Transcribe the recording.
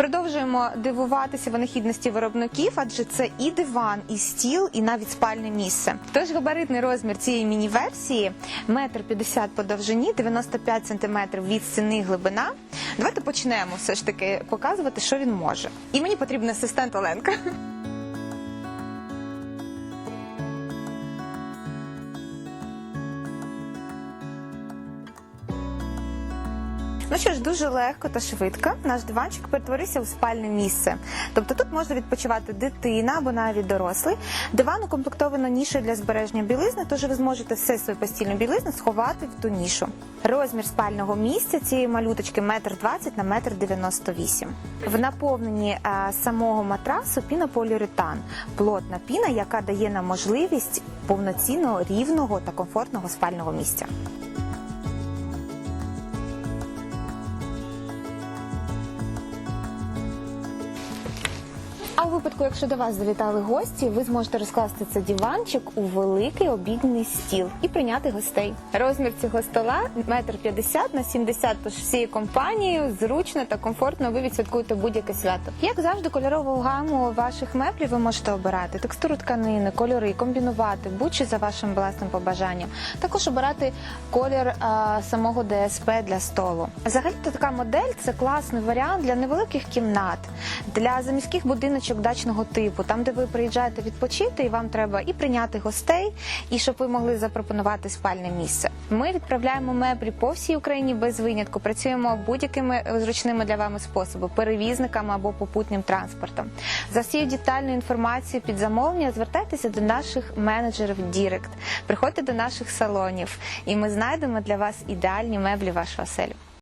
Продовжуємо дивуватися винахідності виробників, адже це і диван, і стіл, і навіть спальне місце. Тож габаритний розмір цієї міні-версії метр п'ятдесят по довжині, 95 сантиметрів від стіни глибина. Давайте почнемо все ж таки показувати, що він може. І мені потрібен асистент Оленка. Ну що ж, дуже легко та швидко наш диванчик перетворився у спальне місце. Тобто тут може відпочивати дитина або навіть дорослий. Диван укомплектовано нішою для збереження білизни, тож ви зможете все свою постільну білизну сховати в ту нішу. Розмір спального місця цієї малюточки метр двадцять на метр дев'яносто вісім. В наповненні е, самого матрасу пінополіуретан – плотна піна, яка дає нам можливість повноцінного, рівного та комфортного спального місця. А у випадку, якщо до вас завітали гості, ви зможете розкласти цей диванчик у великий обідний стіл і прийняти гостей. Розмір цього стола метр п'ятдесят на 70, тож всією компанією зручно та комфортно ви відсвяткуєте будь-яке свято. Як завжди, кольорову гаму ваших меблів ви можете обирати текстуру тканини, кольори, комбінувати будь-що за вашим власним побажанням. Також обирати колір а, самого ДСП для столу. Взагалі, то така модель це класний варіант для невеликих кімнат, для заміських будиночок дачного типу, там, де ви приїжджаєте відпочити, і вам треба і прийняти гостей, і щоб ви могли запропонувати спальне місце. Ми відправляємо меблі по всій Україні без винятку. Працюємо будь-якими зручними для вами способами, перевізниками або попутним транспортом. За всією детальною інформацією під замовлення звертайтеся до наших менеджерів Дірект. Приходьте до наших салонів, і ми знайдемо для вас ідеальні меблі вашого оселю.